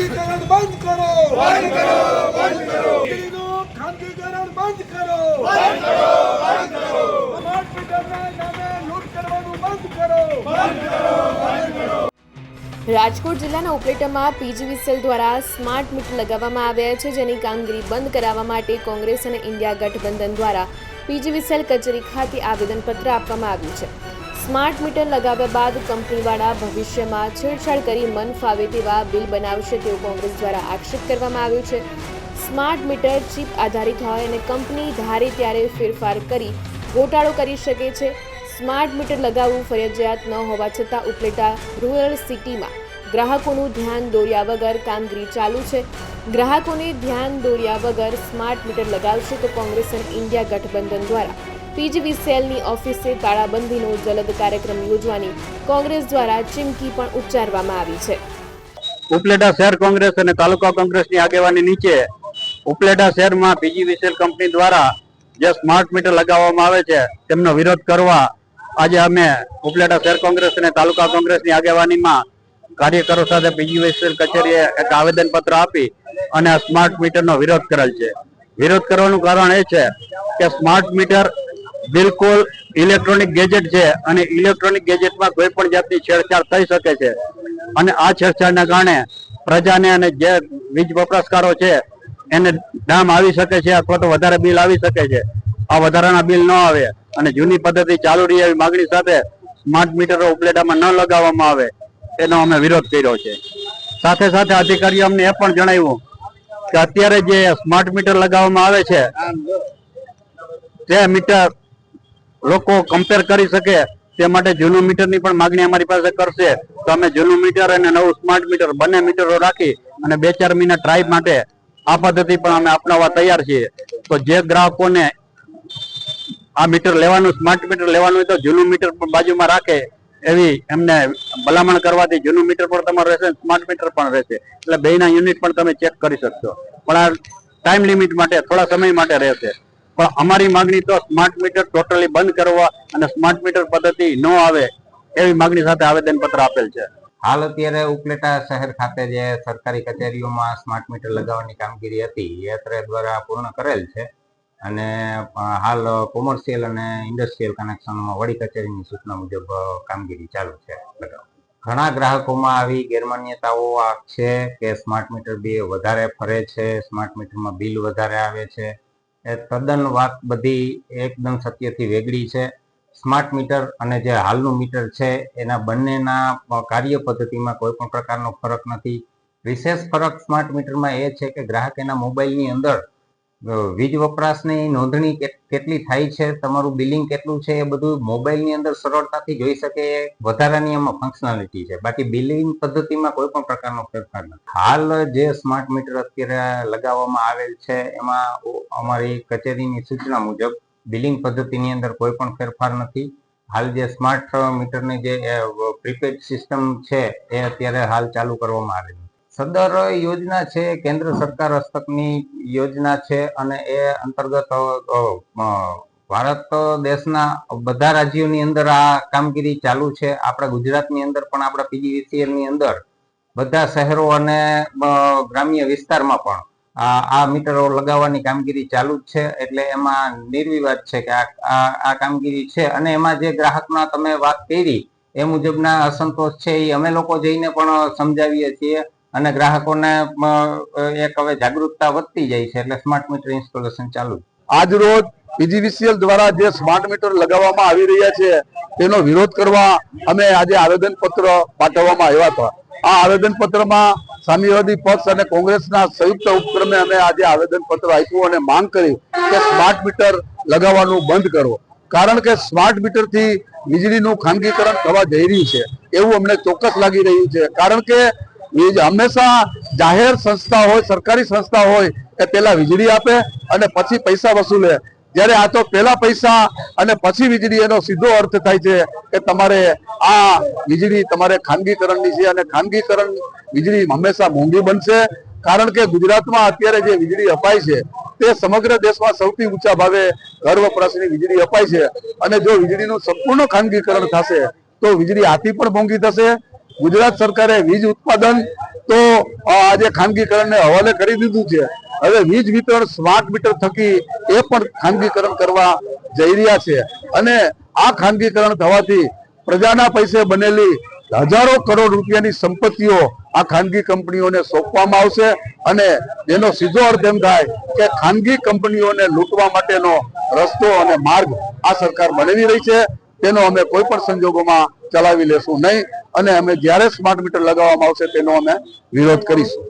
ખાનગીકરણ બંધ કરો. બંધ કરો બંધ કરો. વીજળીનું ખાનગીકરણ બંધ કરો. બંધ કરો બંધ કરો. સ્માર્ટ નામે લૂંટ કરવાનું બંધ કરો. રાજકોટ જિલ્લાના ઉપલેટામાં પીજીવીસીએલ દ્વારા સ્માર્ટ મીટર લગાવવામાં આવ્યા છે જેની કામગીરી બંધ કરાવવા માટે કોંગ્રેસ અને ઇન્ડિયા ગઠબંધન દ્વારા પીજીવીસીએલ કચેરી ખાતે આવેદનપત્ર આપવામાં આવ્યું છે. સ્માર્ટ મીટર લગાવ્યા બાદ કંપનીવાળા ભવિષ્યમાં છેડછાડ કરી મન ફાવે તેવા બિલ બનાવશે તેવો કોંગ્રેસ દ્વારા આક્ષેપ કરવામાં આવ્યો છે. સ્માર્ટ મીટર ચિપ આધારિત હોય અને કંપની ધારે ત્યારે ફેરફાર કરી ગોટાળો કરી શકે છે. સ્માર્ટ મીટર લગાવવું ફરજિયાત ન હોવા છતાં ઉપલેટા રૂરલ સિટીમાં ગ્રાહકોનું ધ્યાન દોર્યા વગર કામગીરી ચાલુ છે. ગ્રાહકોને ધ્યાન દોર્યા વગર સ્માર્ટ મીટર લગાવશે તો કોંગ્રેસ અને ઇન્ડિયા ગઠબંધન દ્વારા પીજીવીસીએલની ઓફિસે તાળાબંધીનો જલદ કાર્યક્રમ યોજવાની કોંગ્રેસ દ્વારા ચીમકી પણ ઉચ્ચારવામાં આવી છે. ઉપલેટા શહેર કોંગ્રેસ અને તાલુકા કોંગ્રેસની આગેવાની નીચે ઉપલેટા શહેરમાં પીજીવીસીએલ કંપની દ્વારા જે સ્માર્ટ મીટર લગાવવામાં આવે છે, તેમનો વિરોધ કરવા આજે અમે ઉપલેટા શહેર કોંગ્રેસ અને તાલુકા કોંગ્રેસની આગેવાનીમાં કાર્યકરો સાથે પીજીવીસીએલ કચેરીએ એક આવેદનપત્ર આપી અને આ સ્માર્ટ મીટરનો વિરોધ કરેલ છે. વિરોધ કરવાનું કારણ એ છે કે સ્માર્ટ મીટર બિલકુલ ઇલેક્ટ્રોનિક ગેજેટ છે અને ઇલેક્ટ્રોનિક ગેજેટમાં કોઈ પણ જાતની છેડછાડ થઈ શકે છે. અને આ છેડછાડના કારણે પ્રજાને અને જે વીજ વપરાશકારો છે, એને દામ આવી શકે છે, અથવા તો વધારે બિલ આવી શકે છે. આ વધારાના બિલ ન આવે અને જૂની પદ્ધતિ ચાલુ રહી એવી માગણી સાથે સ્માર્ટ મીટરો ઉપલેટામાં ન લગાવવામાં આવે, એનો અમે વિરોધ કર્યો છે. સાથે સાથે અધિકારીઓ અમને એ પણ જણાવ્યું કે અત્યારે જે સ્માર્ટ મીટર લગાવવામાં આવે છે, તે મીટર લોકો કમ્પેર કરી શકે તે માટે જૂનું મીટરની પણ માગણી અમારી પાસે કરશે. તો અમે જૂનું મીટર અને નવું સ્માર્ટ મીટર બંને મીટરો રાખી અને બે ચાર મહિના ટ્રાય માટે આ પદ્ધતિ પણ અમે અપનાવવા તૈયાર છીએ. તો જે ગ્રાહકોને આ મીટર લેવાનું સ્માર્ટ મીટર લેવાનું હોય તો જૂનું મીટર પણ બાજુમાં રાખે. એવી એમને ભલામણ કરવાથી જૂનું મીટર પણ તમારું રહેશે સ્માર્ટ મીટર પણ રહેશે. એટલે બેના યુનિટ પણ તમે ચેક કરી શકશો. પણ આ ટાઈમ લિમિટ માટે, થોડા સમય માટે રહેશે. પણ અમારી માંગણી તો સ્માર્ટ મીટર ટોટલી બંધ કરવા અને સ્માર્ટ મીટર પદ્ધતિ ન આવે એવી માંગણી સાથે આવેદનપત્ર આપેલ છે. હાલ અત્યારે ઉપલેટા શહેર ખાતે જે સરકારી કચેરીઓમાં સ્માર્ટ મીટર લગાવવાની કામગીરી હતી, એ દ્વારા પૂર્ણ કરેલ છે. અને હાલ કોમર્શિયલ અને ઇન્ડસ્ટ્રીયલ કનેક્શનમાં વડી કચેરીની સૂચના મુજબ કામગીરી ચાલુ છે ઘણા ગ્રાહકોમાં આવી ગેરમાન્યતાઓ છે કે સ્માર્ટ મીટર બી વધારે ફરે છે સ્માર્ટ મીટરમાં બિલ વધારે આવે છે. એ તદ્દન વાત બધી એકદમ સત્યથી વેગળી છે. સ્માર્ટ મીટર અને જે હાલનું મીટર છે, એના બંનેના કાર્ય પદ્ધતિમાં કોઈ પણ પ્રકારનો ફરક નથી. વિશેષ ફરક સ્માર્ટ મીટરમાં એ છે કે ગ્રાહક એના મોબાઈલની અંદર વીજ વપરાશની નોંધણી કેટલી થાય છે, તમારું બિલિંગ કેટલું છે, એ બધું મોબાઈલની અંદર સરળતાથી જોઈ શકે એ વધારાની એમાં ફંક્શનાલિટી છે બાકી બિલિંગ પદ્ધતિમાં કોઈ પણ પ્રકારનો ફેરફાર નથી હાલ જે સ્માર્ટ મીટર અત્યારે લગાવવામાં આવેલ છે, એમાં અમારી કચેરીની સૂચના મુજબ બિલિંગ પદ્ધતિની અંદર કોઈ પણ ફેરફાર નથી હાલ જે સ્માર્ટ મીટરની જે પ્રીપેડ સિસ્ટમ છે, એ અત્યારે હાલ ચાલુ કરવામાં આવેલી. સદર યોજના છે, કેન્દ્ર સરકાર હસ્તકની યોજના છે અને એ અંતર્ગત ભારત દેશના બધા રાજ્યોની અંદર આ કામગીરી ચાલુ છે. આપણા ગુજરાતની અંદર પણ, આપણા પીજીવીસીએલની અંદર બધા શહેરો અને ગ્રામ્ય વિસ્તારમાં પણ આ મીટરો લગાવવાની કામગીરી ચાલુ જ છે. એટલે એમાં નિર્વિવાદ છે કે આ કામગીરી છે અને એમાં જે ગ્રાહકના તમે વાત કરી એ મુજબના અસંતોષ છે. એ અમે લોકો જઈને પણ સમજાવીએ છીએ. અને ગ્રાહકોને એક હવે જાગૃતતા વધતી જાય છે એટલે સ્માર્ટ મીટર ઇન્સ્ટોલેશન ચાલુ આજ રોજ પીજીવીસીએલ દ્વારા જે સ્માર્ટ મીટર લગાવવામાં આવી રહ્યા છે, તેનો વિરોધ કરવા અમે આજે આવેદન પત્ર પાઠવવામાં આવ્યા હતા. આ આવેદન પત્રમાં સામ્યવાદી પક્ષ અને કોંગ્રેસના સંયુક્ત ઉપક્રમે અમે આજે આવેદન પત્ર આપ્યું અને માંગ કરી કે સ્માર્ટ મીટર લગાવવાનું બંધ કરો. કારણ કે સ્માર્ટ મીટરથી વીજળીનું ખાનગીકરણ થવા જઈ રહ્યું છે. એવું અમને ચોક્કસ લાગી રહ્યું છે. કારણ કે વીજ હંમેશા જાહેર સંસ્થા હોય, સરકારી સંસ્થા હોય, એ પેલા વીજળી આપે અને પછી પૈસા વસૂલે. જ્યારે આ તો પેલા પૈસા અને પછી વીજળી એનો સીધો અર્થ થાય છે કે તમારે આ વીજળી તમારે ખાનગીકરણની છે અને ખાનગીકરણ વીજળી હંમેશા મોંઘી બનશે. કારણ કે ગુજરાતમાં અત્યારે જે વીજળી અપાય છે, તે સમગ્ર દેશમાં સૌથી ઊંચા ભાવે ઘર વપરાશની વીજળી અપાય છે. અને જો વીજળીનું સંપૂર્ણ ખાનગીકરણ થશે, તો વીજળી આથી પણ મોંઘી થશે ગુજરાત સરકારે વીજ ઉત્પાદન તો આજે ખાનગીકરણને હવાલે કરી દીધું છે. હવે વીજ વિતરણ સ્માર્ટ મીટર થકી એ પણ ખાનગીકરણ કરવા જઈ રહ્યા છે. અને આ ખાનગીકરણ થવાથી પ્રજાના પૈસે બનેલી હજારો કરોડ રૂપિયાની સંપત્તિઓ આ ખાનગી કંપનીઓને સોંપવામાં આવશે અને એનો સીધો અર્થ એમ થાય કે ખાનગી કંપનીઓને લૂંટવા માટેનો રસ્તો અને માર્ગ આ સરકાર બનાવી રહી છે. તેનો અમે કોઈ પણ સંજોગોમાં ચલાવી લેશું નહીં. અને અમે જ્યારે સ્માર્ટ મીટર લગાવવામાં આવશે તેનો અમે વિરોધ કરીશું.